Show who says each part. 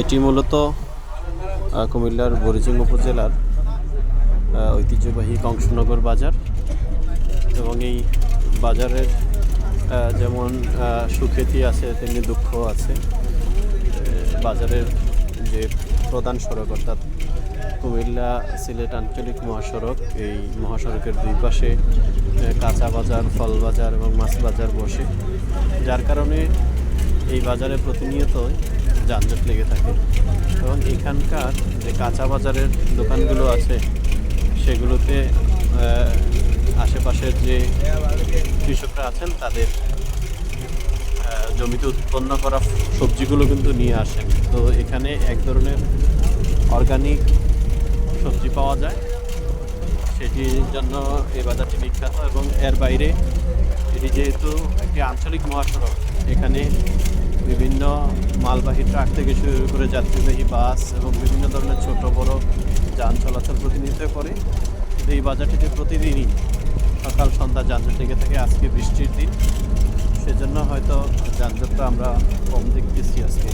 Speaker 1: এটি মূলত কুমিল্লার বরিচিং উপজেলার ঐতিহ্যবাহী কংসনগর বাজার এবং এই বাজারের যেমন সুখ্যাতি আছে, তেমনি দুঃখ আছে। বাজারের যে প্রধান সড়ক অর্থাৎ কুমিল্লা সিলেট আঞ্চলিক মহাসড়ক, এই মহাসড়কের দুই পাশে কাঁচা বাজার, ফল বাজার এবং মাছ বাজার বসে। যার কারণে এই বাজারে প্রতিনিয়ত যানজট লেগে থাকে। এবং এখানকার যে কাঁচা বাজারের দোকানগুলো আছে, সেগুলোতে আশেপাশের যে কৃষকরা আছেন, তাদের জমিতে উৎপন্ন করা সবজিগুলো কিন্তু নিয়ে আসেন। তো এখানে এক ধরনের অর্গানিক সবজি পাওয়া যায়। সেটির জন্য এই বাজারটি বিখ্যাত এবং এর বাইরে এটি যেহেতু একটি আঞ্চলিক মহাসড়ক, এখানে বিভিন্ন মালবাহী ট্রাক থেকে শুরু করে যাত্রীবাহী বাস এবং বিভিন্ন ধরনের ছোট, বড় যান চলাচল প্রতিনিধিত্ব করে। এই বাজারটিতে প্রতিদিনই সকাল, সন্ধ্যা যানজট লেগে থাকে, আজকে বৃষ্টির দিন, সেজন্য হয়তো যানজটটা আমরা কম দেখতেছি আজকে।